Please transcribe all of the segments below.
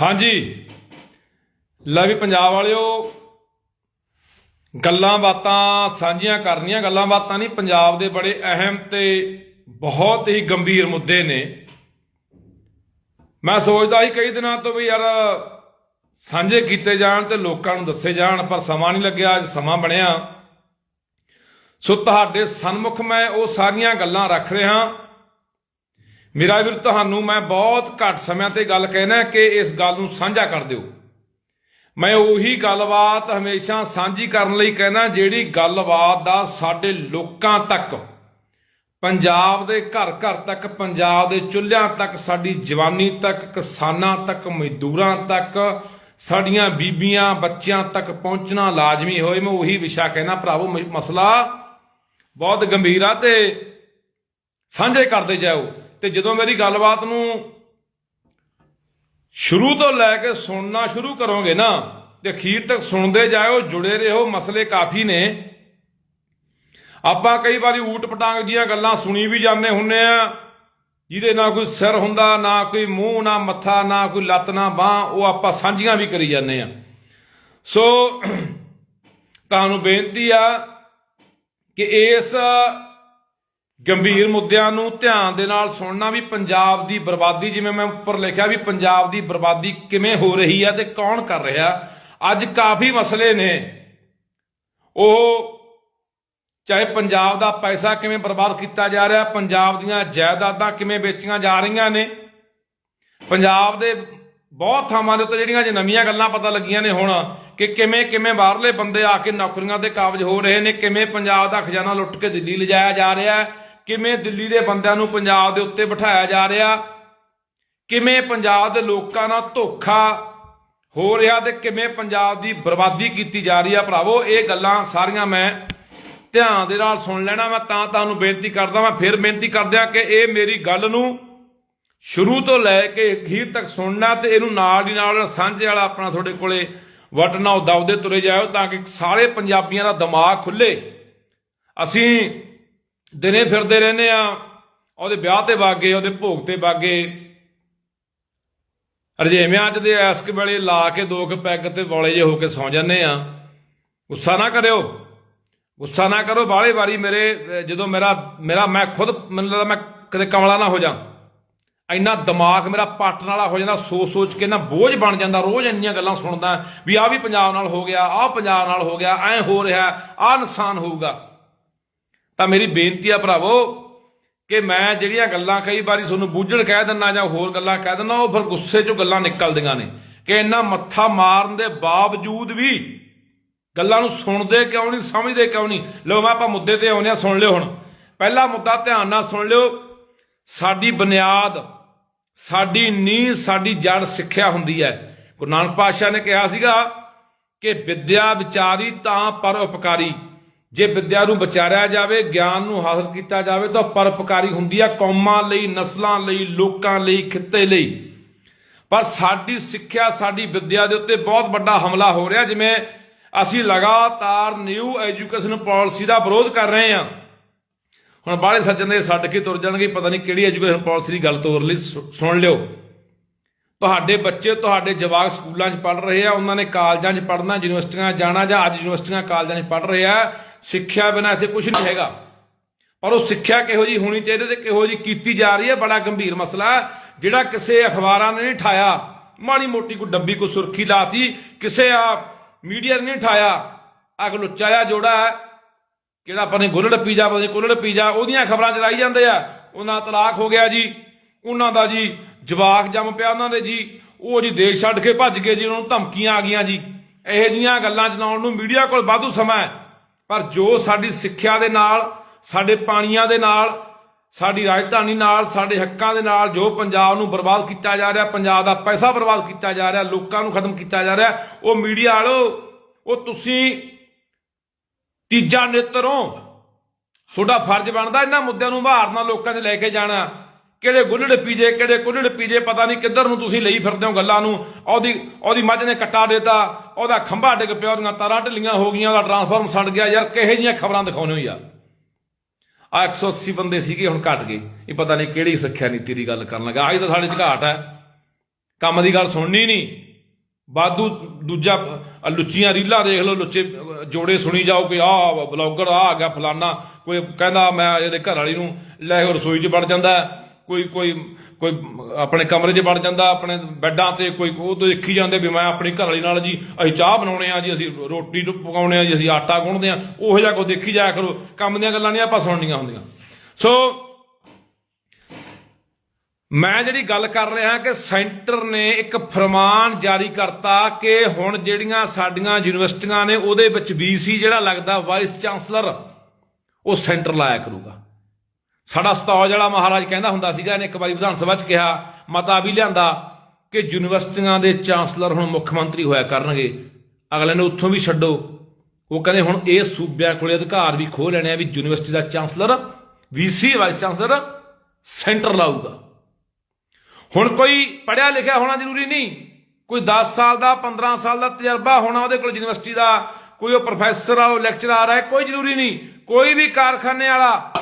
ਹਾਂਜੀ। ਲੈ ਵੀ ਪੰਜਾਬ ਵਾਲਿਓ, ਗੱਲਾਂ ਬਾਤਾਂ ਸਾਂਝੀਆਂ ਕਰਨੀਆਂ, ਗੱਲਾਂ ਬਾਤਾਂ ਨਹੀਂ, ਪੰਜਾਬ ਦੇ ਬੜੇ ਅਹਿਮ ਤੇ ਬਹੁਤ ਹੀ ਗੰਭੀਰ ਮੁੱਦੇ ਨੇ। ਮੈਂ ਸੋਚਦਾ ਸੀ ਕਈ ਦਿਨਾਂ ਤੋਂ ਵੀ ਯਾਰ ਸਾਂਝੇ ਕੀਤੇ ਜਾਣ ਤੇ ਲੋਕਾਂ ਨੂੰ ਦੱਸੇ ਜਾਣ, ਪਰ ਸਮਾਂ ਨਹੀਂ ਲੱਗਿਆ, ਅੱਜ ਸਮਾਂ ਬਣਿਆ। ਸੋ ਤੁਹਾਡੇ ਸਨਮੁਖ ਮੈਂ ਉਹ ਸਾਰੀਆਂ ਗੱਲਾਂ ਰੱਖ ਰਿਹਾ। ਮੇਰਾ ਵੀਰ ਤੁਹਾਨੂੰ ਮੈਂ ਬਹੁਤ ਘੱਟ ਸਮਿਆਂ ਤੇ ਗੱਲ ਕਹਿਣਾ ਕਿ ਇਸ ਗੱਲ ਨੂੰ ਸਾਂਝਾ ਕਰ ਦਿਓ। ਮੈਂ ਉਹੀ ਗੱਲਬਾਤ ਹਮੇਸ਼ਾ ਸਾਂਝੀ ਕਰਨ ਲਈ ਕਹਿਣਾ, ਜਿਹੜੀ ਗੱਲਬਾਤ ਦਾ ਸਾਡੇ ਲੋਕਾਂ ਤੱਕ, ਪੰਜਾਬ ਦੇ ਘਰ ਘਰ ਤੱਕ, ਪੰਜਾਬ ਦੇ ਚੁੱਲ੍ਹਿਆਂ ਤੱਕ, ਸਾਡੀ ਜਵਾਨੀ ਤੱਕ, ਕਿਸਾਨਾਂ ਤੱਕ, ਮਜ਼ਦੂਰਾਂ ਤੱਕ, ਸਾਡੀਆਂ ਬੀਬੀਆਂ, ਬੱਚਿਆਂ ਤੱਕ ਪਹੁੰਚਣਾ ਲਾਜ਼ਮੀ ਹੋਏ, ਮੈਂ ਉਹੀ ਵਿਸ਼ਾ ਕਹਿਣਾ, ਭਰਾਵੋ, ਮ- ਮਸਲਾ ਬਹੁਤ ਗੰਭੀਰ ਆ ਤੇ ਸਾਂਝੇ ਕਰਦੇ ਜਾਓ। ਤੇ ਜਦੋਂ ਮੇਰੀ ਗੱਲਬਾਤ ਨੂੰ ਸ਼ੁਰੂ ਤੋਂ ਲੈ ਕੇ ਸੁਣਨਾ ਸ਼ੁਰੂ ਕਰੋਗੇ ਨਾ, ਤੇ ਅਖੀਰ ਤੱਕ ਸੁਣਦੇ ਜਾਓ ਜੁੜੇ ਰਹੋ, ਮਸਲੇ ਕਾਫੀ ਨੇ। ਆਪਾਂ ਕਈ ਵਾਰੀ ਊਟ ਪਟਾਂਗ ਦੀਆਂ ਗੱਲਾਂ ਸੁਣੀ ਵੀ ਜਾਂਦੇ ਹੁੰਨੇ ਆ, ਜਿਹਦੇ ਨਾਲ ਕੋਈ ਸਿਰ ਹੁੰਦਾ, ਨਾ ਕੋਈ ਮੂੰਹ, ਨਾ ਮੱਥਾ, ਨਾ ਕੋਈ ਲੱਤ, ਨਾ ਬਾਹ, ਉਹ ਆਪਾਂ ਸਾਂਝੀਆਂ ਵੀ ਕਰੀ ਜਾਂਦੇ ਆ। ਸੋ, ਤੁਹਾਨੂੰ ਬੇਨਤੀ ਆ ਕਿ ਇਸ ਗੰਭੀਰ ਮੁੱਦਿਆਂ ਨੂੰ ਧਿਆਨ ਦੇ ਨਾਲ ਸੁਣਨਾ ਵੀ ਪੰਜਾਬ ਦੀ ਬਰਬਾਦੀ ਜਿਵੇਂ ਮੈਂ ਉੱਪਰ ਲਿਖਿਆ ਵੀ ਪੰਜਾਬ ਦੀ ਬਰਬਾਦੀ ਕਿਵੇਂ ਹੋ ਰਹੀ ਹੈ ਤੇ ਕੌਣ ਕਰ ਰਿਹਾ। ਅੱਜ ਕਾਫੀ ਮਸਲੇ ਨੇ। ਉਹ ਚਾਹੇ ਪੰਜਾਬ ਦਾ ਪੈਸਾ ਕਿਵੇਂ ਬਰਬਾਦ ਕੀਤਾ ਜਾ ਰਿਹਾ ਪੰਜਾਬ ਦੀਆਂ ਜਾਇਦਾਦਾਂ ਕਿਵੇਂ ਵੇਚੀਆਂ ਜਾ ਰਹੀਆਂ ਨੇ। ਪੰਜਾਬ ਦੇ ਬਹੁਤ ਥਾਵਾਂ ਦੇ ਉੱਤੇ ਜਿਹੜੀਆਂ ਜੇ ਨਵੀਆਂ ਗੱਲਾਂ ਪਤਾ ਲੱਗੀਆਂ ਨੇ ਹੁਣ ਕਿ ਕਿਵੇਂ ਕਿਵੇਂ ਬਾਹਰਲੇ ਬੰਦੇ ਆ ਕੇ ਨੌਕਰੀਆਂ ਦੇ ਕਾਬਜ ਹੋ ਰਹੇ ਨੇ ਕਿਵੇਂ ਪੰਜਾਬ ਦਾ ਖਜ਼ਾਨਾ ਲੁੱਟ ਕੇ ਦਿੱਲੀ ਲਿਜਾਇਆ ਜਾ ਰਿਹਾ ਹੈ, ਕਿਵੇਂ ਦਿੱਲੀ ਦੇ ਬੰਦਿਆਂ ਨੂੰ ਪੰਜਾਬ ਦੇ ਉੱਤੇ ਬਿਠਾਇਆ ਜਾ ਰਿਹਾ? ਕਿਵੇਂ ਪੰਜਾਬ ਦੇ ਲੋਕਾਂ ਨਾਲ ਧੋਖਾ ਹੋ ਰਿਹਾ ਤੇ ਕਿਵੇਂ ਪੰਜਾਬ ਦੀ ਬਰਬਾਦੀ ਕੀਤੀ ਜਾ ਰਹੀ ਆ ਭਰਾਵੋ? ਇਹ ਗੱਲਾਂ ਸਾਰੀਆਂ ਮੈਂ ਧਿਆਨ ਦੇ ਨਾਲ ਸੁਣ ਲੈਣਾ ਮੈਂ ਤਾਂ ਤੁਹਾਨੂੰ ਬੇਨਤੀ ਕਰਦਾ ਮੈਂ ਫਿਰ ਬੇਨਤੀ ਕਰਦਿਆਂ ਕਿ ਇਹ ਮੇਰੀ ਗੱਲ ਨੂੰ ਸ਼ੁਰੂ ਤੋਂ ਲੈ ਕੇ ਅਖੀਰ ਤੱਕ ਸੁਣਨਾ ਤੇ ਇਹਨੂੰ ਨਾਲ ਹੀ ਨਾਲ ਸਾਂਝੇ ਵਾਲਾ ਆਪਣਾ ਤੁਹਾਡੇ ਕੋਲੇ ਵਟਨ ਉਹ ਦਬਦੇ ਤੁਰੇ ਜਾਇਓ ਤਾਂ ਕਿ ਸਾਰੇ ਪੰਜਾਬੀਆਂ ਦਾ ਦਿਮਾਗ ਖੁੱਲੇ। ਅਸੀਂ ਦਿਨੇ ਫਿਰਦੇ ਰਹਿੰਦੇ ਆ, ਉਹਦੇ ਵਿਆਹ ਤੇ ਵਾਗੇ, ਉਹਦੇ ਭੋਗ ਤੇ ਵਾਗੇ। ਰਜੇਵਿਆਂ ਚ ਦੇ ਐਸਕ ਵੇਲੇ ਲਾ ਕੇ ਦੋ ਕੁ ਪੈਗ ਤੇ ਬੋਲੇ ਜੇ ਹੋ ਕੇ ਸੌ ਜਾਂਦੇ ਆ। ਗੁੱਸਾ ਨਾ ਕਰਿਓ। ਗੁੱਸਾ ਨਾ ਕਰੋ, ਬਾਹਲੇ ਵਾਰੀ ਮੇਰੇ ਜਦੋਂ ਮੇਰਾ ਮੇਰਾ ਮੈਂ ਖੁਦ, ਮੈਨੂੰ ਲੱਗਦਾ ਮੈਂ ਕਦੇ ਕਮਲਾ ਨਾ ਹੋ ਜਾ। ਇੰਨਾ ਦਿਮਾਗ ਮੇਰਾ ਪਾਟਣ ਵਾਲਾ ਹੋ ਜਾਂਦਾ ਸੋਚ ਸੋਚ ਕੇ ਨਾ ਬੋਝ ਬਣ ਜਾਂਦਾ, ਰੋਜ਼ ਇੰਨੀਆਂ ਗੱਲਾਂ ਸੁਣਦਾ, ਵੀ ਆਹ ਵੀ ਪੰਜਾਬ ਨਾਲ ਹੋ ਗਿਆ, ਆਹ ਪੰਜਾਬ ਨਾਲ ਹੋ ਗਿਆ, ਐ ਹੋ ਰਿਹਾ, ਆਹ ਨੁਕਸਾਨ ਹੋਊਗਾ। ਤਾਂ ਮੇਰੀ ਬੇਨਤੀ ਆ ਭਰਾਵੋ ਕਿ ਮੈਂ ਜਿਹੜੀਆਂ ਗੱਲਾਂ ਕਈ ਵਾਰੀ ਤੁਹਾਨੂੰ ਬੂਝੜ ਕਹਿ ਦਿੰਦਾ ਜਾਂ ਹੋਰ ਗੱਲਾਂ ਕਹਿ ਦਿੰਦਾ ਉਹ ਫਿਰ ਗੁੱਸੇ 'ਚੋਂ ਗੱਲਾਂ ਨਿਕਲਦੀਆਂ ਨੇ ਕਿ ਇੰਨਾ ਮੱਥਾ ਮਾਰਨ ਦੇ ਬਾਵਜੂਦ ਵੀ ਗੱਲਾਂ ਨੂੰ ਸੁਣਦੇ ਕਿਉਂ ਨਹੀਂ, ਸਮਝਦੇ ਕਿਉਂ ਨਹੀਂ? ਲਓ ਮੈਂ ਆਪਾਂ ਮੁੱਦੇ ਤੇ ਆਉਂਦੇ ਆ ਸੁਣ ਲਿਓ ਹੁਣ। ਪਹਿਲਾ ਮੁੱਦਾ ਧਿਆਨ ਨਾਲ ਸੁਣ ਲਿਓ। ਸਾਡੀ ਬੁਨਿਆਦ, ਸਾਡੀ ਨੀਂਹ, ਸਾਡੀ ਜੜ ਸਿੱਖਿਆ ਹੁੰਦੀ ਹੈ। ਗੁਰੂ ਨਾਨਕ ਪਾਤਸ਼ਾਹ ਨੇ ਕਿਹਾ ਸੀਗਾ ਕਿ ਵਿਦਿਆ ਵਿਚਾਰੀ ਤਾਂ ਪਰ ਉਪਕਾਰੀ। ਜੇ ਵਿਦਿਆ ਨੂੰ ਵਿਚਾਰਿਆ ਜਾਵੇ, ਗਿਆਨ ਨੂੰ ਹਾਸਲ ਕੀਤਾ ਜਾਵੇ, ਤਾਂ ਪਰਪਕਾਰੀ ਹੁੰਦੀ ਆ ਕੌਮਾਂ ਲਈ, ਨਸਲਾਂ ਲਈ, ਲੋਕਾਂ ਲਈ, ਖਿੱਤੇ ਲਈ। ਪਰ ਸਾਡੀ ਸਿੱਖਿਆ, ਸਾਡੀ ਵਿਦਿਆ ਦੇ ਉੱਤੇ ਬਹੁਤ ਵੱਡਾ ਹਮਲਾ ਹੋ ਰਿਹਾ, ਜਿਵੇਂ ਅਸੀਂ ਲਗਾਤਾਰ ਨਿਊ ਐਜੂਕੇਸ਼ਨ ਪਾਲਿਸੀ ਦਾ ਵਿਰੋਧ ਕਰ ਰਹੇ ਹਾਂ। ਹੁਣ ਬਾਹਲੇ ਸੱਜਣ ਦੇ ਛੱਡ ਕੇ ਤੁਰ ਜਾਣਗੇ, ਪਤਾ ਨਹੀਂ ਕਿਹੜੀ ਐਜੂਕੇਸ਼ਨ ਪਾਲਿਸੀ ਦੀ ਗੱਲ ਤੋਰ ਲਈ, ਸੁ- ਸੁਣ ਲਿਓ। ਤੁਹਾਡੇ ਬੱਚੇ, ਤੁਹਾਡੇ ਜਵਾਕ ਸਕੂਲਾਂ 'ਚ ਪੜ੍ਹ ਰਹੇ ਆ, ਉਹਨਾਂ ਨੇ ਕਾਲਜਾਂ 'ਚ ਪੜ੍ਹਨਾ, ਯੂਨੀਵਰਸਿਟੀਆਂ ਜਾਣਾ ਜਾਂ ਅੱਜ ਯੂਨੀਵਰਸਿਟੀਆਂ, ਕਾਲਜਾਂ 'ਚ ਪੜ੍ਹ ਰਹੇ ਆ ਸਿੱਖਿਆ ਬਿਨਾਂ ਇੱਥੇ ਕੁਝ ਨਹੀਂ ਹੈਗਾ। ਪਰ ਉਹ ਸਿੱਖਿਆ ਕਿਹੋ ਜੀ ਹੋਣੀ ਚਾਹੀਦੀ ਤੇ ਕਿਹੋ ਜੀ ਕੀਤੀ ਜਾ ਰਹੀ ਹੈ ਬੜਾ ਗੰਭੀਰ ਮਸਲਾ ਹੈ, ਜਿਹੜਾ ਕਿਸੇ ਅਖਬਾਰਾਂ ਨੇ ਨਹੀਂ ਠਾਇਆ ਮਾੜੀ ਮੋਟੀ ਕੋਈ ਡੱਬੀ ਕੋ ਸੁਰਖੀ ਲਾਤੀ ਕਿਸੇ ਆ ਮੀਡੀਆ ਨੇ ਨਹੀਂ ਠਾਇਆ ਅਗਲੁੱਚਾ ਜਿਹਾ ਜੋੜਾ ਹੈ ਕਿਹੜਾ ਆਪਾਂ ਨੇ ਗੁੱਲੜ ਪੀਜਾ ਪਤਾ ਨਹੀਂ ਕੁੱਲੜ ਪੀਜਾ ਉਹਦੀਆਂ ਖਬਰਾਂ ਚਲਾਈ ਜਾਂਦੇ ਆ। ਉਹਨਾਂ ਤਲਾਕ ਹੋ ਗਿਆ ਜੀ ਉਹਨਾਂ ਦਾ ਜੀ ਜਵਾਕ ਜੰਮ ਪਿਆ ਉਹਨਾਂ ਦੇ ਜੀ ਉਹ ਜੀ ਦੇਸ਼ ਛੱਡ ਕੇ ਭੱਜ ਗਏ ਜੀ ਉਹਨਾਂ ਨੂੰ ਧਮਕੀਆਂ ਆ ਗਈਆਂ ਜੀ। ਇਹੋ ਜੀਆਂ ਗੱਲਾਂ ਚਲਾਉਣ ਨੂੰ ਮੀਡੀਆ ਕੋਲ ਵਾਧੂ ਸਮਾਂ ਹੈ। ਪਰ ਜੋ ਸਾਡੀ ਸਿੱਖਿਆ ਦੇ ਨਾਲ, ਸਾਡੇ ਪਾਣੀਆਂ ਦੇ ਨਾਲ, ਸਾਡੀ ਰਾਜਧਾਨੀ ਨਾਲ, ਸਾਡੇ ਹੱਕਾਂ ਦੇ ਨਾਲ ਜੋ ਪੰਜਾਬ ਨੂੰ ਬਰਬਾਦ ਕੀਤਾ ਜਾ ਰਿਹਾ, ਪੰਜਾਬ ਦਾ ਪੈਸਾ ਬਰਬਾਦ ਕੀਤਾ ਜਾ ਰਿਹਾ, ਲੋਕਾਂ ਨੂੰ ਖਤਮ ਕੀਤਾ ਜਾ ਰਿਹਾ, ਉਹ ਮੀਡੀਆ ਵਾਲੋ, ਉਹ ਤੁਸੀਂ ਤੀਜਾ ਨੇਤਰੋਂ ਤੁਹਾਡਾ ਫਰਜ਼ ਬਣਦਾ ਇਹਨਾਂ ਮੁੱਦਿਆਂ ਨੂੰ ਉਭਾਰਨਾ, ਲੋਕਾਂ 'ਚ ਲੈ ਕੇ ਜਾਣਾ। ਕਿਹੜੇ ਗੁੱਲੜ ਪੀਜੇ, ਕਿਹੜੇ ਕੁੱਲੜ ਪੀਜੇ, ਪਤਾ ਨਹੀਂ ਕਿੱਧਰ ਨੂੰ ਤੁਸੀਂ ਲਈ ਫਿਰਦੇ ਹੋ ਗੱਲਾਂ ਨੂੰ। ਉਹਦੀ ਉਹਦੀ ਮੱਝ ਨੇ ਕੱਟਾ ਦੇਤਾ, ਉਹਦਾ ਖੰਭਾ ਡਿੱਗ ਪਿਆ, ਉਹਦੀਆਂ ਤਾਰਾਂ ਢਿੱਲੀਆਂ ਹੋ ਗਈਆਂ, ਉਹਦਾ ਟਰਾਂਸਫਾਰਮ ਸੜ ਗਿਆ। ਯਾਰ ਕਿਹੋ ਜਿਹੀਆਂ ਖਬਰਾਂ ਦਿਖਾਉਂਦੇ ਹੋ ਯਾਰ? ਆ 180 ਬੰਦੇ ਸੀਗੇ, ਹੁਣ ਘਟ ਗਏ। ਇਹ ਪਤਾ ਨਹੀਂ ਕਿਹੜੀ ਸਿੱਖਿਆ ਨੀਤੀ ਦੀ ਗੱਲ ਕਰਨ ਲੱਗਾ। ਅੱਜ ਤਾਂ ਸਾਡੇ 'ਚ ਘਾਟ ਹੈ। ਕੰਮ ਦੀ ਗੱਲ ਸੁਣਨੀ ਨਹੀਂ। ਬਾਦੂ ਦੂਜਾ ਲੁੱਚੀਆਂ ਰੀਲਾਂ ਦੇਖ ਲਓ, ਲੁੱਚੇ ਜੋੜੇ ਸੁਣੀ ਜਾਓ ਕਿ ਆਹ ਬਲੌਗਰ ਆ ਆ ਗਿਆ, ਫਲਾਨਾ। ਕੋਈ ਕਹਿੰਦਾ ਮੈਂ ਇਹਦੇ ਘਰ ਵਾਲੀ ਨੂੰ ਲੈ ਕੇ ਰਸੋਈ 'ਚ ਵੜ ਜਾਂਦਾ। ਕੋਈ ਕੋਈ ਕੋਈ ਆਪਣੇ ਕਮਰੇ 'ਚ ਵੜ ਜਾਂਦਾ, ਆਪਣੇ ਬੈੱਡਾਂ ਤੇ ਕੋਈ ਉਹ ਤੋਂ ਦੇਖੀ ਜਾਂਦੇ ਵੀ ਮੈਂ ਆਪਣੀ ਘਰ ਵਾਲੀ ਨਾਲ ਜੀ, ਅਸੀਂ ਚਾਹ ਬਣਾਉਣੇ ਆ ਜੀ, ਅਸੀਂ ਰੋਟੀ ਨੂੰ ਪਕਾਉਣੇ ਆ ਜੀ, ਅਸੀਂ ਆਟਾ ਗੁੰਨਦੇ ਆ। ਉਹੋ ਜਿਹਾ ਕੋ ਦੇਖੀ ਜਾਇਆ ਕਰੋ, ਕੰਮ ਦੀਆਂ ਗੱਲਾਂ ਨਹੀਂ ਆਪਾਂ ਸੁਣਨੀਆਂ ਹੁੰਦੀਆਂ। ਸੋ ਮੈਂ ਜਿਹੜੀ ਗੱਲ ਕਰ ਰਿਹਾ ਕਿ ਸੈਂਟਰ ਨੇ ਇੱਕ ਫਰਮਾਨ ਜਾਰੀ ਕਰਤਾ ਕਿ ਹੁਣ ਜਿਹੜੀਆਂ ਸਾਡੀਆਂ ਯੂਨੀਵਰਸਿਟੀਆਂ ਨੇ, ਉਹਦੇ ਵਿੱਚ ਵੀਸੀ ਜਿਹੜਾ ਲੱਗਦਾ ਵਾਈਸ ਚਾਂਸਲਰ ਉਹ ਸੈਂਟਰ ਲਾਇਆ ਕਰੂਗਾ। ਸਾਡਾ ਉਸਤਾਦ ਜਿਹੜਾ ਮਹਾਰਾਜ ਕਹਿੰਦਾ ਹੁੰਦਾ ਸੀਗਾ, ਇਹਨੇ ਇੱਕ ਵਾਰੀ ਵਿਧਾਨ ਸਭਾ 'ਚ ਕਿਹਾ, ਮਤਾ ਵੀ ਲਿਆਂਦਾ ਕਿ ਯੂਨੀਵਰਸਿਟੀਆਂ ਦੇ ਚਾਂਸਲਰ ਹੁਣ ਮੁੱਖ ਮੰਤਰੀ ਹੋਇਆ ਕਰਨਗੇ। ਅਗਲੇ ਨੇ ਉੱਥੋਂ ਵੀ ਛੱਡੋ। ਉਹ ਕਹਿੰਦੇ ਹੁਣ ਇਹ ਸੂਬਿਆਂ ਕੋਲੇ ਅਧਿਕਾਰ ਵੀ ਖੋਹ ਲੈਣੇ ਆ ਵੀ ਯੂਨੀਵਰਸਿਟੀ ਦਾ chancellor VC vice chancellor centre ਲਾਊਗਾ। ਹੁਣ ਕੋਈ ਪੜਿਆ ਲਿਖਿਆ ਹੋਣਾ ਜ਼ਰੂਰੀ ਨਹੀਂ। ਕੋਈ 10 ਸਾਲ ਦਾ 15 ਸਾਲ ਦਾ ਤਜਰਬਾ ਹੋਣਾ ਉਹਦੇ ਕੋਲ ਯੂਨੀਵਰਸਿਟੀ ਦਾ, ਕੋਈ ਉਹ ਪ੍ਰੋਫੈਸਰ ਆ, ਉਹ ਲੈਕਚਰਰ ਆ, ਕੋਈ ਜ਼ਰੂਰੀ ਨਹੀਂ। ਕੋਈ ਵੀ ਕਾਰਖਾਨੇ ਵਾਲਾ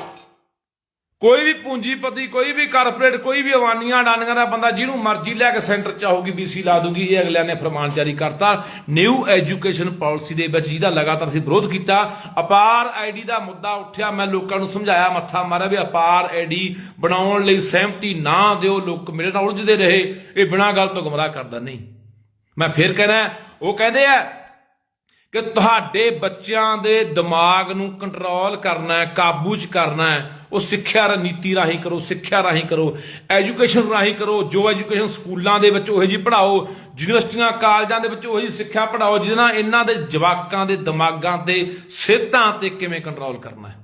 ਕੋਈ ਵੀ ਪੂੰਜੀਪਤੀ, ਕੋਈ ਵੀ ਕਾਰਪੋਰੇਟ, ਕੋਈ ਵੀ ਅਵਾਨੀਆਂ, ਅਡਾਨੀਆਂ ਦਾ ਬੰਦਾ ਜਿਹਨੂੰ ਮਰਜ਼ੀ ਲੈ ਕੇ ਸੈਂਟਰ ਚ ਆਊਗੀ ਬੀਸੀ ਲਾ ਦੂਗੀ ਇਹ ਅਗਲਿਆਂ ਨੇ ਫਰਮਾਨ ਜਾਰੀ ਕਰਤਾ। ਨਿਊ ਐਜੂਕੇਸ਼ਨ ਪਾਲਿਸੀ ਦੇ ਵਿੱਚ ਜਿਹਦਾ ਲਗਾਤਾਰ ਅਸੀਂ ਵਿਰੋਧ ਕੀਤਾ, ਅਪਾਰ ਆਈਡੀ ਦਾ ਮੁੱਦਾ ਉੱਠਿਆ, ਮੈਂ ਲੋਕਾਂ ਨੂੰ ਸਮਝਾਇਆ, ਮੱਥਾ ਮਾਰਿਆ ਵੀ ਅਪਾਰ ਆਈਡੀ ਬਣਾਉਣ ਲਈ ਸਹਿਮਤੀ ਨਾ ਦਿਓ, ਲੋਕ ਮੇਰੇ ਨਾਲ ਉਲਝਦੇ ਰਹੇ, ਇਹ ਬਿਨਾਂ ਗੱਲ ਤੋਂ ਗੁੰਮਰਾਹ ਕਰਦਾ ਨਹੀਂ। ਮੈਂ ਫੇਰ ਕਹਿਣਾ, ਉਹ ਕਹਿੰਦੇ ਆ ਕਿ ਤੁਹਾਡੇ ਬੱਚਿਆਂ ਦੇ ਦਿਮਾਗ ਨੂੰ ਕੰਟਰੋਲ ਕਰਨਾ ਹੈ, ਕਾਬੂ 'ਚ ਕਰਨਾ ਹੈ, ਉਹ ਸਿੱਖਿਆ ਨੀਤੀ ਰਾਹੀਂ ਕਰੋ, ਸਿੱਖਿਆ ਰਾਹੀਂ ਕਰੋ ਐਜੂਕੇਸ਼ਨ ਰਾਹੀਂ ਕਰੋ, ਜੋ ਐਜੂਕੇਸ਼ਨ ਸਕੂਲਾਂ ਦੇ ਵਿੱਚ ਉਹ ਜੀ ਪੜਾਓ ਯੂਨੀਵਰਸਿਟੀਆਂ, ਕਾਲਜਾਂ ਦੇ ਵਿੱਚ ਉਹ ਜੀ ਸਿੱਖਿਆ ਪੜਾਓ ਜਿਹਦੇ ਨਾਲ ਇਹਨਾਂ ਦੇ ਜਵਾਕਾਂ ਦੇ ਦਿਮਾਗਾਂ ਤੇ ਸਿਹਤਾਂ ਤੇ ਕਿਵੇਂ ਕੰਟਰੋਲ ਕਰਨਾ ਹੈ।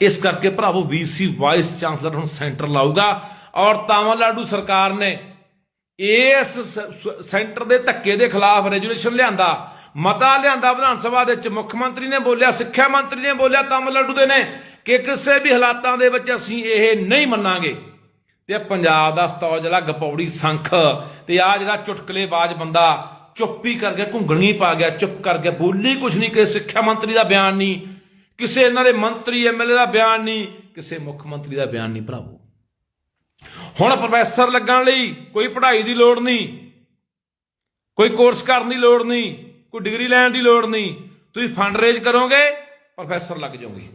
ਇਸ ਕਰਕੇ ਭਰਾਵੋ ਵੀਸੀ ਵਾਈਸ ਚਾਂਸਲਰ ਹੁਣ ਸੈਂਟਰ ਲਾਊਗਾ ਔਰ ਤਾਮਿਲਨਾਡੂ ਸਰਕਾਰ ਨੇ ਇਸ ਸੈਂਟਰ ਦੇ ਧੱਕੇ ਦੇ ਖਿਲਾਫ ਰੈਜੂਲੇਸ਼ਨ ਲਿਆਂਦਾ। ਮਤਾ ਲਿਆਂਦਾ ਵਿਧਾਨ ਸਭਾ ਦੇ ਵਿੱਚ। ਮੁੱਖ ਮੰਤਰੀ ਨੇ ਬੋਲਿਆ, ਸਿੱਖਿਆ ਮੰਤਰੀ ਨੇ ਬੋਲਿਆ ਤਾਮਿਲਨਾਡੂ ਦੇ ਨੇ ਕਿ ਕਿਸੇ ਵੀ ਹਾਲਾਤਾਂ ਦੇ ਵਿੱਚ ਅਸੀਂ ਇਹ ਨਹੀਂ ਮੰਨਾਂਗੇ। ਤੇ ਪੰਜਾਬ ਦਾ ਸਤੌ ਜਿਹੜਾ ਗਪੌੜੀ ਸੰਖ ਤੇ ਆ ਜਿਹੜਾ ਚੁਟਕਲੇਬਾਜ਼ ਬੰਦਾ ਚੁੱਪੀ ਕਰਕੇ ਘੁੰਗਣੀ ਪਾ ਗਿਆ, ਚੁੱਪ ਕਰਕੇ ਬੋਲੀ ਕੁਛ ਨਹੀਂ ਕਿ ਸਿੱਖਿਆ ਮੰਤਰੀ ਦਾ ਬਿਆਨ ਨਹੀਂ, ਕਿਸੇ ਇਹਨਾਂ ਦੇ ਮੰਤਰੀ ਐਮਐਲਏ ਦਾ ਬਿਆਨ ਨਹੀਂ, ਕਿਸੇ ਮੁੱਖ ਮੰਤਰੀ ਦਾ ਬਿਆਨ ਨਹੀਂ ਭਰਾਵੋ। ਹੁਣ ਪ੍ਰੋਫੈਸਰ ਲੱਗਣ ਲਈ ਕੋਈ ਪੜ੍ਹਾਈ ਦੀ ਲੋੜ ਨਹੀਂ, ਕੋਈ ਕੋਰਸ ਕਰਨ ਦੀ ਲੋੜ ਨਹੀਂ ਕੋਈ ਡਿਗਰੀ ਲੈਣ ਦੀ ਲੋੜ ਨਹੀਂ। ਤੁਸੀਂ ਫੰਡ ਰੇਜ਼ ਕਰੋਗੇ ਪ੍ਰੋਫੈਸਰ ਲੱਗ ਜਾਓਗੇ।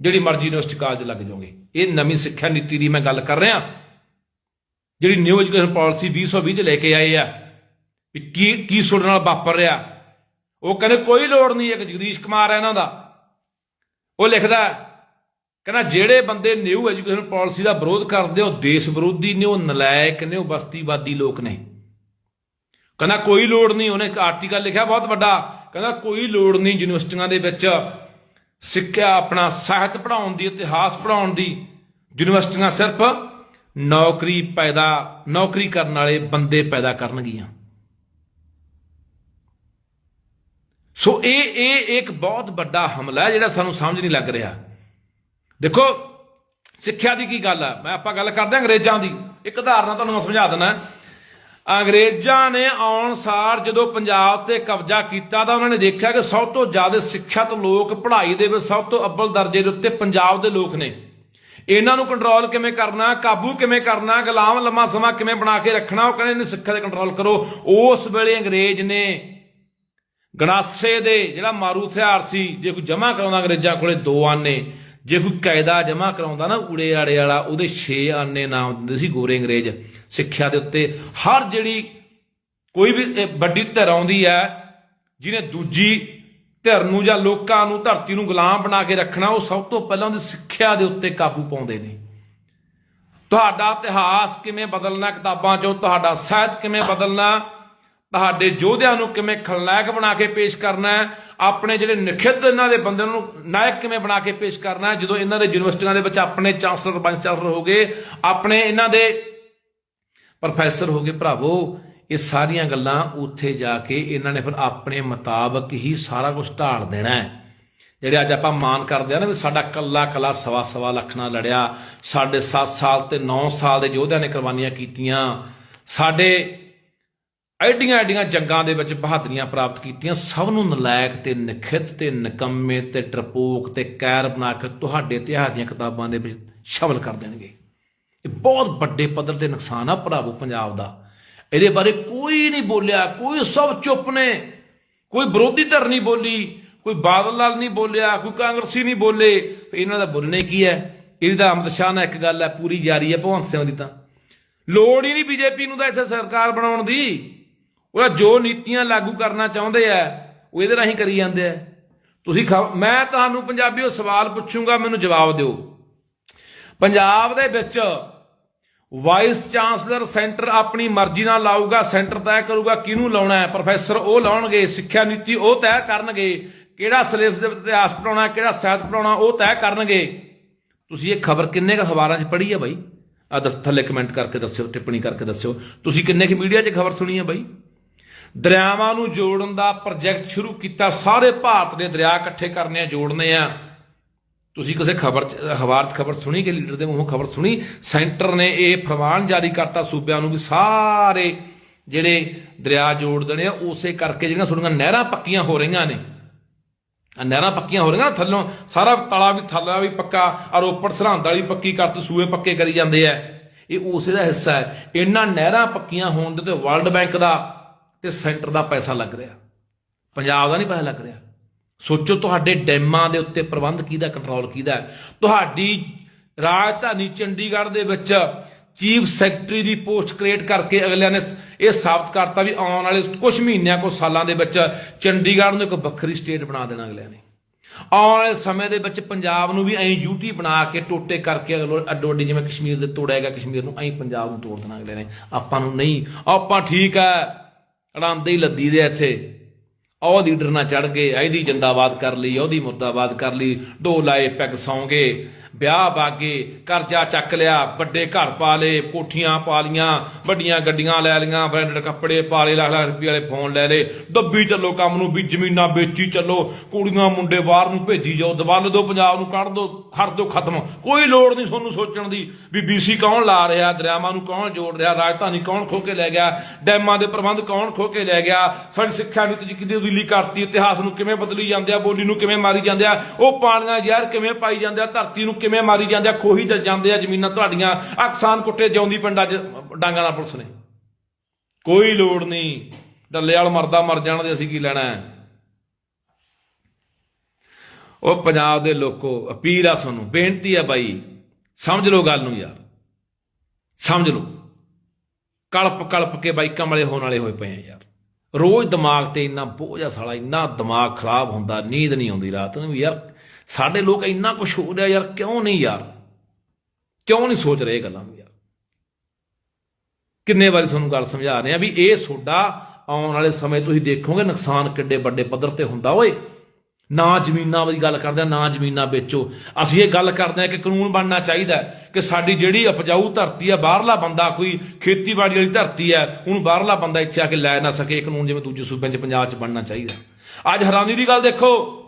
ਜਿਹੜੀ ਮਰਜ਼ੀ ਯੂਨੀਵਰਸਿਟੀ ਕਾਲਜ ਲੱਗ ਜਾਓਗੇ। ਇਹ ਨਵੀਂ ਸਿੱਖਿਆ ਨੀਤੀ ਦੀ ਮੈਂ ਗੱਲ ਕਰ ਰਿਹਾ। ਜਿਹੜੀ ਨਿਊ ਐਜੂਕੇਸ਼ਨ ਪਾਲਿਸੀ 2020 ਚ ਲੈ ਕੇ ਆਏ ਆ, ਵੀ ਕੀ ਕੀ ਤੁਹਾਡੇ ਨਾਲ ਵਾਪਰ ਰਿਹਾ। ਉਹ ਕਹਿੰਦੇ ਕੋਈ ਲੋੜ ਨਹੀਂ ਇੱਕ ਜਗਦੀਸ਼ ਕੁਮਾਰ ਹੈ ਇਹਨਾਂ ਦਾ। ਉਹ ਲਿਖਦਾ, ਕਹਿੰਦਾ ਜਿਹੜੇ ਬੰਦੇ ਨਿਊ ਐਜੂਕੇਸ਼ਨ ਪਾਲਿਸੀ ਦਾ ਵਿਰੋਧ ਕਰਦੇ, ਉਹ ਦੇਸ਼ ਵਿਰੋਧੀ ਨੇ, ਉਹ ਨਲਾਇਕ ਨੇ, ਉਹ ਬਸਤੀਵਾਦੀ ਲੋਕ ਨੇ। ਕਹਿੰਦਾ, ਕੋਈ ਲੋੜ ਨਹੀਂ। ਉਹਨੇ ਇੱਕ ਆਰਟੀਕਲ ਲਿਖਿਆ ਬਹੁਤ ਵੱਡਾ। ਕਹਿੰਦਾ, ਕੋਈ ਲੋੜ ਨਹੀਂ ਯੂਨੀਵਰਸਿਟੀਆਂ ਦੇ ਵਿੱਚ ਸਿੱਖਿਆ ਆਪਣਾ, ਸਾਹਿਤ ਪੜਾਉਣ ਦੀ, ਇਤਿਹਾਸ ਪੜਾਉਣ ਦੀ। ਯੂਨੀਵਰਸਿਟੀਆਂ ਸਿਰਫ ਨੌਕਰੀ ਪੈਦਾ, ਨੌਕਰੀ ਕਰਨ ਵਾਲੇ ਬੰਦੇ ਪੈਦਾ ਕਰਨਗੀਆਂ। ਸੋ ਇਹ ਇਹ ਇੱਕ ਬਹੁਤ ਵੱਡਾ ਹਮਲਾ ਹੈ, ਜਿਹੜਾ ਸਾਨੂੰ ਸਮਝ ਨਹੀਂ ਲੱਗ ਰਿਹਾ। ਦੇਖੋ, ਸਿੱਖਿਆ ਦੀ ਕੀ ਗੱਲ ਆ? ਮੈਂ ਆਪਾਂ ਗੱਲ ਕਰਦੇ ਹਾਂ ਅੰਗਰੇਜ਼ਾਂ ਦੀ। ਇੱਕ ਉਦਾਹਰਨ ਤੁਹਾਨੂੰ ਮੈਂ ਸਮਝਾ ਦਿੰਦਾ। ਅੰਗਰੇਜ਼ਾਂ ਨੇ ਆਉਣ ਸਾਰ ਜਦੋਂ ਪੰਜਾਬ ਤੇ ਕਬਜ਼ਾ ਕੀਤਾ ਤਾਂ ਉਹਨਾਂ ਨੇ ਦੇਖਿਆ ਕਿ ਸਭ ਤੋਂ ਜ਼ਿਆਦਾ ਸਿੱਖਿਅਤ ਲੋਕ ਪੜ੍ਹਾਈ ਦੇ ਵਿੱਚ ਸਭ ਤੋਂ ਅੱਵਲ ਦਰਜੇ ਦੇ ਉੱਤੇ ਪੰਜਾਬ ਦੇ ਲੋਕ ਨੇ। ਇਹਨਾਂ ਨੂੰ ਕੰਟਰੋਲ ਕਿਵੇਂ ਕਰਨਾ, ਕਾਬੂ ਕਿਵੇਂ ਕਰਨਾ, ਗੁਲਾਮ ਲੰਮਾ ਸਮਾਂ ਕਿਵੇਂ ਬਣਾ ਕੇ ਰੱਖਣਾ, ਉਹ ਕਹਿੰਦੇ ਇਹਨੂੰ ਸਿੱਖਿਆ ਤੇ ਕੰਟਰੋਲ ਕਰੋ। ਉਸ ਵੇਲੇ ਅੰਗਰੇਜ਼ ਨੇ ਗਣਾਸੇ ਦੇ ਜਿਹੜਾ ਮਾਰੂ ਹਥਿਆਰ ਸੀ, ਜੇ ਕੋਈ ਜਮਾ ਕਰਾਉਂਦਾ ਅੰਗਰੇਜ਼ਾਂ ਕੋਲੇ, ਦੋ ਆਨੇ ਜੇ ਕੋਈ ਕਾਇਦਾ ਜਮਾ ਕਰਾਉਂਦਾ ਨਾ ਊੜੇ ਆੜੇ ਵਾਲਾ, ਉਹਦੇ 6 ਆਨੇ ਨਾਮ ਦਿੰਦੇ ਸੀ ਗੋਰੇ ਅੰਗਰੇਜ਼ ਸਿੱਖਿਆ ਦੇ ਉੱਤੇ। ਹਰ ਜਿਹੜੀ ਕੋਈ ਵੀ ਵੱਡੀ ਧਿਰ ਆਉਂਦੀ ਹੈ, ਜਿਹਨੇ ਦੂਜੀ ਧਿਰ ਨੂੰ ਜਾਂ ਲੋਕਾਂ ਨੂੰ ਧਰਤੀ ਨੂੰ ਗੁਲਾਮ ਬਣਾ ਕੇ ਰੱਖਣਾ, ਉਹ ਸਭ ਤੋਂ ਪਹਿਲਾਂ ਉਹਦੀ ਸਿੱਖਿਆ ਦੇ ਉੱਤੇ ਕਾਬੂ ਪਾਉਂਦੇ ਨੇ। ਤੁਹਾਡਾ ਇਤਿਹਾਸ ਕਿਵੇਂ ਬਦਲਣਾ ਕਿਤਾਬਾਂ 'ਚੋਂ? ਤੁਹਾਡਾ ਸਾਹਿਤ ਕਿਵੇਂ ਬਦਲਣਾ? ਤੁਹਾਡੇ ਯੋਧਿਆਂ ਨੂੰ ਕਿਵੇਂ ਖਲਨਾਇਕ ਬਣਾ ਕੇ ਪੇਸ਼ ਕਰਨਾ ਹੈ? ਆਪਣੇ ਜਿਹੜੇ ਨਿਖਿੱਧ ਇਹਨਾਂ ਦੇ ਬੰਦਿਆਂ ਨੂੰ ਨਾਇਕ ਕਿਵੇਂ ਬਣਾ ਕੇ ਪੇਸ਼ ਕਰਨਾ ਹੈ? ਜਦੋਂ ਇਹਨਾਂ ਦੇ ਯੂਨੀਵਰਸਿਟੀਆਂ ਦੇ ਵਿੱਚ ਆਪਣੇ ਚਾਂਸਲਰ ਵਾਈਸ ਚਾਂਸਲਰ ਹੋਗੇ ਆਪਣੇ ਇਹਨਾਂ ਦੇ ਪ੍ਰੋਫੈਸਰ ਹੋਗੇ ਭਰਾਵੋ, ਇਹ ਸਾਰੀਆਂ ਗੱਲਾਂ ਉੱਥੇ ਜਾ ਕੇ ਇਹਨਾਂ ਨੇ ਫਿਰ ਆਪਣੇ ਮੁਤਾਬਕ ਹੀ ਸਾਰਾ ਕੁਝ ਢਾਲ ਦੇਣਾ ਹੈ। ਜਿਹੜੇ ਅੱਜ ਆਪਾਂ ਮਾਨ ਕਰਦੇ ਆ ਨਾ ਵੀ ਸਾਡਾ ਕੱਲਾ ਕੱਲਾ ਸਵਾ ਸਵਾ ਲੱਖ ਨਾਲ ਲੜਿਆ, ਸਾਡੇ 7 ਸਾਲ ਤੇ 9 ਸਾਲ ਦੇ ਯੋਧਿਆਂ ਨੇ ਕੁਰਬਾਨੀਆਂ ਕੀਤੀਆਂ, ਸਾਡੇ ਐਡੀਆਂ ਐਡੀਆਂ ਜੰਗਾਂ ਦੇ ਵਿੱਚ ਬਹਾਦਰੀਆਂ ਪ੍ਰਾਪਤ ਕੀਤੀਆਂ। ਸਭ ਨੂੰ ਨਲਾਇਕ ਤੇ ਨਖਿੱਤ ਤੇ ਨਕੰਮੇ ਤੇ ਡਰਪੋਕ ਤੇ ਕੈਰ ਬਣਾ ਕੇ ਤੁਹਾਡੇ ਇਤਿਹਾਸ ਦੀਆਂ ਕਿਤਾਬਾਂ ਦੇ ਵਿੱਚ ਸ਼ਾਮਲ ਕਰ ਦੇਣਗੇ। ਇਹ ਬਹੁਤ ਵੱਡੇ ਪੱਧਰ ਤੇ ਨੁਕਸਾਨ ਆ ਭਰਾਵੋ ਪੰਜਾਬ ਦਾ। ਇਹਦੇ ਬਾਰੇ ਕੋਈ ਨਹੀਂ ਬੋਲਿਆ, ਕੋਈ ਸਭ ਚੁੱਪ ਨੇ। ਕੋਈ ਵਿਰੋਧੀ ਧਿਰ ਨਹੀਂ ਬੋਲੀ, ਕੋਈ ਬਾਦਲ ਲਾਲ ਨਹੀਂ ਬੋਲਿਆ, ਕੋਈ ਕਾਂਗਰਸੀ ਨਹੀਂ ਬੋਲੇ। ਇਹਨਾਂ ਦਾ ਬੋਲਣੇ ਕੀ ਹੈ? ਇਹਦੀ ਤਾਂ ਅਮਿਤ ਸ਼ਾਹ ਨਾਲ ਇੱਕ ਗੱਲ ਹੈ, ਪੂਰੀ ਜਾਰੀ ਹੈ ਭਗਵੰਤ ਸਿੰਘ ਦੀ ਤਾਂ। ਲੋੜ ਹੀ ਨਹੀਂ ਬੀਜੇਪੀ ਨੂੰ ਤਾਂ ਇੱਥੇ ਸਰਕਾਰ ਬਣਾਉਣ ਦੀ। ਉਹਦਾ ਜੋ ਨੀਤੀਆਂ ਲਾਗੂ ਕਰਨਾ ਚਾਹੁੰਦੇ ਆ, ਉਹ ਇਹਦੇ ਰਾਹੀਂ ਕਰੀ ਜਾਂਦੇ ਆ। ਤੁਸੀਂ ਖ- ਮੈਂ ਤੁਹਾਨੂੰ ਪੰਜਾਬੀਓ ਸਵਾਲ ਪੁੱਛੂੰਗਾ, ਮੈਨੂੰ ਜਵਾਬ ਦਿਓ। ਪੰਜਾਬ ਦੇ ਵਿੱਚ ਵਾਈਸ ਚਾਂਸਲਰ ਸੈਂਟਰ ਆਪਣੀ ਮਰਜ਼ੀ ਨਾਲ ਲਾਊਗਾ, ਸੈਂਟਰ ਤੈਅ ਕਰੂਗਾ, ਕਿਹਨੂੰ ਲਾਉਣਾ ਹੈ? ਪ੍ਰੋਫੈਸਰ ਉਹ ਲਾਉਣਗੇ, ਸਿੱਖਿਆ ਨੀਤੀ ਉਹ ਤੈਅ ਕਰਨਗੇ। ਕਿਹੜਾ ਸਿਲੇਬਸ ਦੇ ਵਿੱਚ ਇਤਿਹਾਸ ਪੜਾਉਣਾ ਕਿਹੜਾ ਸਾਹਿਤ ਪੜਾਉਣਾ ਉਹ ਤੈਅ ਕਰਨਗੇ। ਤੁਸੀਂ ਇਹ ਖਬਰ ਕਿੰਨੇ ਕੁ ਅਖਬਾਰਾਂ 'ਚ ਪੜ੍ਹੀ ਹੈ ਬਾਈ? ਆ ਦੱਸ, ਥੱਲੇ ਕਮੈਂਟ ਕਰਕੇ ਦੱਸਿਓ, ਟਿੱਪਣੀ ਕਰਕੇ ਦੱਸਿਓ। ਤੁਸੀਂ ਕਿੰਨੇ ਕੁ ਮੀਡੀਆ 'ਚ ਖਬਰ ਸੁਣੀ ਹੈ ਬਾਈ? ਦਰਿਆਵਾਂ ਨੂੰ ਜੋੜਨ ਦਾ ਪ੍ਰੋਜੈਕਟ ਸ਼ੁਰੂ ਕੀਤਾ। ਸਾਰੇ ਭਾਰਤ ਦੇ ਦਰਿਆ ਇਕੱਠੇ ਕਰਨੇ ਆ, ਜੋੜਨੇ ਆ। ਤੁਸੀਂ ਕਿਸੇ ਖਬਰ ਚ, ਅਖਬਾਰ 'ਚ ਖਬਰ ਸੁਣੀ ਕਿ ਲੀਡਰ ਦੇ ਮੂੰਹੋਂ ਖਬਰ ਸੁਣੀ? ਸੈਂਟਰ ਨੇ ਇਹ ਫਰਮਾਨ ਜਾਰੀ ਕਰਤਾ ਸੂਬਿਆਂ ਨੂੰ ਵੀ ਸਾਰੇ ਜਿਹੜੇ ਦਰਿਆ ਜੋੜ ਦੇਣੇ ਆ ਉਸੇ ਕਰਕੇ ਜਿਹੜੀਆਂ ਸੁਣੀਆਂ ਨਹਿਰਾਂ ਪੱਕੀਆਂ ਹੋ ਰਹੀਆਂ ਨੇ। ਨਹਿਰਾਂ ਪੱਕੀਆਂ ਹੋ ਰਹੀਆਂ ਨਾ ਥੱਲੋਂ ਸਾਰਾ ਤਲਾ ਵੀ ਥੱਲਾ ਵੀ ਪੱਕਾ ਆ ਰੋਪੜ ਸਰਹੰਦ ਵਾਲੀ ਪੱਕੀ ਕਰਤੀ ਸੂਏ ਪੱਕੇ ਕਰੀ ਜਾਂਦੇ ਆ। ਇਹ ਉਸੇ ਦਾ ਹਿੱਸਾ ਹੈ। ਇਹਨਾਂ ਨਹਿਰਾਂ ਪੱਕੀਆਂ ਹੋਣ ਦੇ ਤੇ ਵਰਲਡ ਬੈਂਕ ਦਾ ਤੇ ਸੈਂਟਰ ਦਾ ਪੈਸਾ ਲੱਗ ਰਿਹਾ। ਪੰਜਾਬ ਦਾ ਨਹੀਂ ਪੈਸਾ ਲੱਗ ਰਿਹਾ। ਸੋਚੋ ਤੁਹਾਡੇ ਡੈਮਾਂ ਦੇ ਉੱਤੇ ਪ੍ਰਬੰਧ ਕਿਹਦਾ ਕੰਟਰੋਲ ਕਿਹਦਾ ਤੁਹਾਡੀ ਰਾਜਧਾਨੀ ਚੰਡੀਗੜ੍ਹ ਦੇ ਵਿੱਚ ਚੀਫ ਸੈਕਟਰੀ ਦੀ ਪੋਸਟ ਕ੍ਰੀਏਟ ਕਰਕੇ ਅਗਲਿਆਂ ਨੇ ਇਹ ਸਾਬਤ ਕਰਤਾ ਵੀ ਆਉਣ ਵਾਲੇ ਕੁਝ ਮਹੀਨਿਆਂ ਕੁਝ ਸਾਲਾਂ ਦੇ ਵਿੱਚ ਚੰਡੀਗੜ੍ਹ ਨੂੰ ਇੱਕ ਵੱਖਰੀ ਸਟੇਟ ਬਣਾ ਦੇਣਾ ਅਗਲਿਆਂ ਨੇ। ਆਉਣ ਵਾਲੇ ਸਮੇਂ ਦੇ ਵਿੱਚ ਪੰਜਾਬ ਨੂੰ ਵੀ ਐਂ ਯੂਟੀ ਬਣਾ ਕੇ ਟੋਟੇ ਕਰਕੇ ਅਗਲੋ ਅੱਡੋ ਅੱਡੀ ਜਿਵੇਂ ਕਸ਼ਮੀਰ ਦੇ ਤੋੜਿਆ ਗਿਆ ਕਸ਼ਮੀਰ ਨੂੰ, ਐਂ ਪੰਜਾਬ ਨੂੰ ਤੋੜ ਦੇਣਾ ਅਗਲੇ ਨੇ। ਆਪਾਂ ਨੂੰ ਨਹੀਂ, ਆਪਾਂ ਠੀਕ ਹੈ। ਅੜਾਂਦੇ ਹੀ ਲੱਦੀ ਦੇ ਇੱਥੇ। ਉਹ ਲੀਡਰ ਨਾਲ ਚੜ ਗਏ ਇਹਦੀ ਜਿੰਦਾਬਾਦ ਕਰ ਲਈ, ਉਹਦੀ ਮੁਰਦਾਬਾਦ ਕਰ ਲਈ ਢੋ ਲਾਏ ਪੈਗ ਸੌਂਗੇ ਵਿਆਹ ਬਾਗੇ ਕਰਜ਼ਾ ਚੱਕ ਲਿਆ, ਵੱਡੇ ਘਰ ਪਾ ਲਏ, ਕੋਠੀਆਂ ਪਾ ਲੀਆਂ ਵੱਡੀਆਂ ਗੱਡੀਆਂ ਲੈ ਲੀਆਂ ਬ੍ਰਾਂਡਡ ਕੱਪੜੇ ਪਾ ਲਏ, ਲੱਖ ਲੱਖ ਰੁਪਏ ਵਾਲੇ ਫੋਨ ਲੈ ਲਏ। ਦੱਬੀ ਚੱਲੋ ਕੰਮ ਨੂੰ, ਵੀ ਜ਼ਮੀਨਾਂ ਵੇਚੀ ਚੱਲੋ, ਕੁੜੀਆਂ ਮੁੰਡੇ ਬਾਹਰ ਨੂੰ ਭੇਜੀ ਜਾਓ ਦਬਲ ਦੋ ਪੰਜਾਬ ਨੂੰ ਕੱਢ ਦੋ ਖੜ ਦੋ ਖਤਮ। ਕੋਈ ਲੋੜ ਨਹੀਂ ਤੁਹਾਨੂੰ ਸੋਚਣ ਦੀ, ਵੀ ਬੀਸੀ ਕੌਣ ਲਾ ਰਿਹਾ, ਦਰਿਆਵਾਂ ਨੂੰ ਕੌਣ ਜੋੜ ਰਿਹਾ, ਰਾਜਧਾਨੀ ਕੌਣ ਖੋ ਕੇ ਲੈ ਗਿਆ, ਡੈਮਾਂ ਦੇ ਪ੍ਰਬੰਧ ਕੌਣ ਖੋ ਕੇ ਲੈ ਗਿਆ, ਸਾਡੀ ਸਿੱਖਿਆ ਨੀਤੀ ਜੀ ਕਿਤੇ ਦਿੱਲੀ ਕਰਤੀ, ਇਤਿਹਾਸ ਨੂੰ ਕਿਵੇਂ ਬਦਲੀ ਜਾਂਦੇ ਆ, ਬੋਲੀ ਨੂੰ ਕਿਵੇਂ ਮਾਰੀ ਜਾਂਦੇ ਆ, ਉਹ ਪਾਣੀਆਂ ਜ਼ਹਿਰ ਕਿਵੇਂ ਪਾਈ ਜਾਂਦੇ ਆ, ਧਰਤੀ ਨੂੰ ਕਿਵੇਂ ਮਾਰੀ ਜਾਂਦੇ ਆ, ਖੋਹੀ ਜ- ਜਾਂਦੇ ਆ ਜ਼ਮੀਨਾਂ ਤੁਹਾਡੀਆਂ ਅਕਸਾਨ ਕੁੱਟੇ ਜਿਉਂਦੀ ਪਿੰਡਾਂ 'ਚ ਡਾਂਗਾ ਨਾਲ ਪੁਲਿਸ ਨੇ। ਕੋਈ ਲੋੜ ਨਹੀਂ, ਡੱਲੇ ਵਾਲ ਮਰਦਾ ਮਰ ਜਾਣ ਦੇ ਅਸੀਂ ਕੀ ਲੈਣਾ ਉਹ ਪੰਜਾਬ ਦੇ ਲੋਕੋ, ਅਪੀਲ ਆ ਤੁਹਾਨੂੰ ਬੇਨਤੀ ਆ ਬਾਈ, ਸਮਝ ਲਓ ਗੱਲ ਨੂੰ ਯਾਰ, ਸਮਝ ਲਓ। ਕਲਪ ਕਲਪ ਕੇ ਬਾਈਕਾਂ ਵਾਲੇ ਹੋਣ ਵਾਲੇ ਹੋਏ ਪਏ ਆ ਯਾਰ। ਰੋਜ਼ ਦਿਮਾਗ ਤੇ ਇੰਨਾ ਬੋਝ ਆ ਸਾਲਾ, ਇੰਨਾ ਦਿਮਾਗ ਖਰਾਬ ਹੁੰਦਾ, ਨੀਂਦ ਨਹੀਂ ਆਉਂਦੀ ਰਾਤ ਨੂੰ ਵੀ ਯਾਰ। ਸਾਡੇ ਲੋਕ ਇੰਨਾ ਕੁਝ ਹੋ ਰਿਹਾ ਯਾਰ, ਕਿਉਂ ਨਹੀਂ ਯਾਰ? ਕਿਉਂ ਨਹੀਂ ਸੋਚ ਰਹੇ ਇਹ ਗੱਲਾਂ ਨੂੰ ਯਾਰ? ਕਿੰਨੇ ਵਾਰੀ ਤੁਹਾਨੂੰ ਗੱਲ ਸਮਝਾ ਰਹੇ ਆ ਵੀ ਇਹ ਤੁਹਾਡਾ ਆਉਣ ਵਾਲੇ ਸਮੇਂ ਤੁਸੀਂ ਦੇਖੋਗੇ ਨੁਕਸਾਨ ਕਿੱਡੇ ਵੱਡੇ ਪੱਧਰ ਤੇ ਹੁੰਦਾ ਓਏ। ਨਾ ਜ਼ਮੀਨਾਂ ਵਾਲੀ ਗੱਲ ਕਰਦੇ ਆ ਨਾ ਜ਼ਮੀਨਾਂ ਵੇਚੋ। ਅਸੀਂ ਇਹ ਗੱਲ ਕਰਦੇ ਆ ਕਿ ਕਾਨੂੰਨ ਬਣਨਾ ਚਾਹੀਦਾ ਕਿ ਸਾਡੀ ਜਿਹੜੀ ਉਪਜਾਊ ਧਰਤੀ ਆ ਬਾਹਰਲਾ ਬੰਦਾ ਕੋਈ ਖੇਤੀਬਾੜੀ ਵਾਲੀ ਧਰਤੀ ਹੈ, ਉਹਨੂੰ ਬਾਹਰਲਾ ਬੰਦਾ ਇੱਥੇ ਆ ਕੇ ਲੈ ਨਾ ਸਕੇ। ਕਾਨੂੰਨ ਜਿਵੇਂ ਦੂਜੇ ਸੂਬਿਆਂ 'ਚ ਪੰਜਾਬ 'ਚ ਬਣਨਾ ਚਾਹੀਦਾ। ਅੱਜ ਹੈਰਾਨੀ ਦੀ ਗੱਲ ਦੇਖੋ।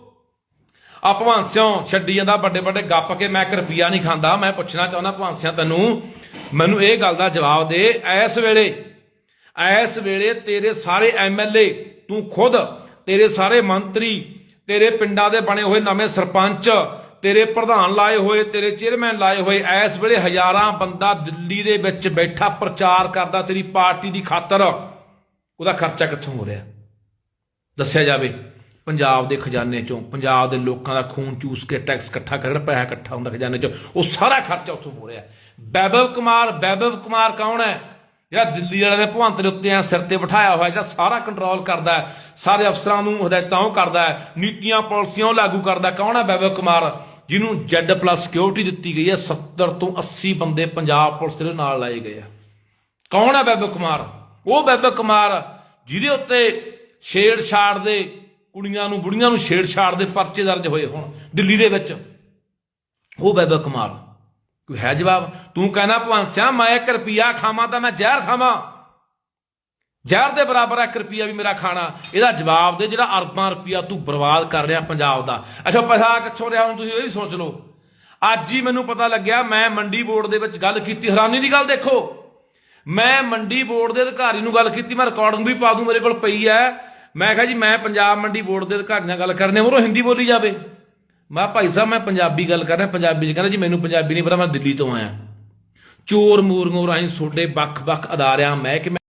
ਆ ਭਵਾਂਸਿਓ ਛੱਡੀ ਜਾਂਦਾ, ਵੱਡੇ ਵੱਡੇ ਗੱਪ ਕੇ ਮੈਂ ਇੱਕ ਰੁਪਿਆ ਨਹੀਂ ਖਾਂਦਾ। ਮੈਂ ਪੁੱਛਣਾ ਚਾਹੁੰਦਾ ਭਗਵੰਤ ਤੈਨੂੰ, ਮੈਨੂੰ ਇਹ ਗੱਲ ਦਾ ਜਵਾਬ ਦੇ, ਇਸ ਵੇਲੇ ਇਸ ਵੇਲੇ ਤੇਰੇ ਸਾਰੇ ਐਮਐਲਏ ਤੂੰ ਖੁਦ, ਤੇਰੇ ਸਾਰੇ ਮੰਤਰੀ, ਤੇਰੇ ਪਿੰਡਾਂ ਦੇ ਬਣੇ ਹੋਏ ਨਵੇਂ ਸਰਪੰਚ, ਤੇਰੇ ਪ੍ਰਧਾਨ ਲਾਏ ਹੋਏ, ਤੇਰੇ ਚੇਅਰਮੈਨ ਲਾਏ ਹੋਏ, ਇਸ ਵੇਲੇ ਹਜ਼ਾਰਾਂ ਬੰਦਾ ਦਿੱਲੀ ਦੇ ਵਿੱਚ ਬੈਠਾ, ਪ੍ਰਚਾਰ ਕਰਦਾ ਤੇਰੀ ਪਾਰਟੀ ਦੀ ਖਾਤਰ। ਉਹਦਾ ਖਰਚਾ ਕਿੱਥੋਂ ਹੋ ਰਿਹਾ? ਦੱਸਿਆ ਜਾਵੇ। ਪੰਜਾਬ ਦੇ ਖਜ਼ਾਨੇ ਚੋਂ, ਪੰਜਾਬ ਦੇ ਲੋਕਾਂ ਦਾ ਖੂਨ ਚੂਸ ਕੇ ਟੈਕਸ ਇਕੱਠਾ ਕਰਨ ਪੈਸਾ ਇਕੱਠਾ ਹੁੰਦਾ ਖਜ਼ਾਨੇ ਚੋਂ, ਉਹ ਸਾਰਾ ਖਰਚਾ ਉੱਥੋਂ ਹੋ ਰਿਹਾ। ਬੈਬਵ ਕੁਮਾਰ ਬੈਬਵ ਕੁਮਾਰ ਕੌਣ ਹੈ? ਜਿਹੜਾ ਦਿੱਲੀ ਵਾਲਿਆਂ ਦੇ ਭਵੰਤ ਦੇ ਉੱਤੇ ਆ ਸਿਰ ਤੇ ਬਿਠਾਇਆ ਹੋਇਆ, ਜਿਹੜਾ ਸਾਰਾ ਕੰਟਰੋਲ ਕਰਦਾ ਹੈ, ਸਾਰੇ ਅਫਸਰਾਂ ਨੂੰ ਹਦਾਇਤਾਂ ਉਹ ਕਰਦਾ ਹੈ, ਨੀਤੀਆਂ, ਪਾਲਿਸੀਆਂ ਉਹ ਲਾਗੂ ਕਰਦਾ ਕੌਣ ਹੈ ਬੈਬਵ ਕੁਮਾਰ? ਜਿਹਨੂੰ ਜੈਡ ਪਲੱਸ ਸਿਕਿਉਰਿਟੀ ਦਿੱਤੀ ਗਈ ਹੈ 70 ਤੋਂ 80 ਬੰਦੇ ਪੰਜਾਬ ਪੁਲਿਸ ਦੇ ਨਾਲ ਲਾਏ ਗਏ ਆ। ਕੌਣ ਹੈ ਬੈਬਵ ਕੁਮਾਰ? ਉਹ ਬੈਬਵ ਕੁਮਾਰ, ਜਿਹਦੇ ਉੱਤੇ ਛੇੜਛਾੜ ਦੇ ਕੁੜੀਆਂ ਨੂੰ, ਬੁੜੀਆਂ ਨੂੰ ਛੇੜਛਾੜ ਦੇ ਪਰਚੇ ਦਰਜ ਹੋਏ ਹੁਣ, ਦਿੱਲੀ ਦੇ ਵਿੱਚ। ਉਹ ਬੈਬਕ ਕੁਮਾਰ। ਕੋਈ ਹੈ ਜਵਾਬ? ਤੂੰ ਕਹਿਣਾ ਭਵੰਤ ਸਿਆ, ਮੈਂ 1 ਰੁਪਿਆ ਖਾਵਾਂ ਤਾਂ ਮੈਂ ਜ਼ਹਿਰ ਖਾਵਾਂ। ਜ਼ਹਿਰ ਦੇ ਬਰਾਬਰ 1 ਰੁਪਿਆ ਵੀ ਮੇਰਾ ਖਾਣਾ। ਇਹਦਾ ਜਵਾਬ ਦੇ ਜਿਹੜਾ ਅਰਬਾਂ ਰੁਪਿਆ ਤੂੰ ਬਰਬਾਦ ਕਰ ਰਿਹਾ ਪੰਜਾਬ ਦਾ। ਅੱਛਾ, ਪੈਸਾ ਕਿੱਥੋਂ ਰਿਹਾ ਹੁਣ ਤੁਸੀਂ ਇਹ ਵੀ ਸੋਚ ਲਓ। ਅੱਜ ਹੀ ਮੈਨੂੰ ਪਤਾ ਲੱਗਿਆ, ਮੈਂ ਮੰਡੀ ਬੋਰਡ ਦੇ ਵਿੱਚ ਗੱਲ ਕੀਤੀ। ਹੈਰਾਨੀ ਦੀ ਗੱਲ ਦੇਖੋ। ਮੈਂ ਮੰਡੀ ਬੋਰਡ ਦੇ ਅਧਿਕਾਰੀ ਨੂੰ ਗੱਲ ਕੀਤੀ, ਮੈਂ ਰਿਕਾਰਡਿੰਗ ਵੀ ਪਾ ਦੂੰ, ਮੇਰੇ ਕੋਲ ਪਈ ਹੈ। ਮੈਂ ਕਿਹਾ ਜੀ, ਮੈਂ ਪੰਜਾਬ ਮੰਡੀ ਬੋਰਡ ਦੇ ਅਧਿਕਾਰੀ ਨਾਲ ਗੱਲ ਕਰਨੀ ਉਹ ਹਿੰਦੀ ਬੋਲੀ ਜਾਵੇ। ਮੈਂ ਕਿਹਾ, ਭਾਈ ਸਾਹਿਬ, ਮੈਂ ਪੰਜਾਬੀ ਗੱਲ ਕਰ ਰਿਹਾ ਪੰਜਾਬੀ ਚ ਕਹਿੰਦਾ ਜੀ, ਮੈਨੂੰ ਪੰਜਾਬੀ ਨਹੀਂ ਪਤਾ, ਮੈਂ ਦਿੱਲੀ ਤੋਂ ਆਇਆ। ਚੋਰ ਮੂਰਮੋ ਰਾਹੀਂ ਤੁਹਾਡੇ ਵੱਖ-ਵੱਖ ਅਦਾਰਿਆਂ ਮਹਿਕਮੇ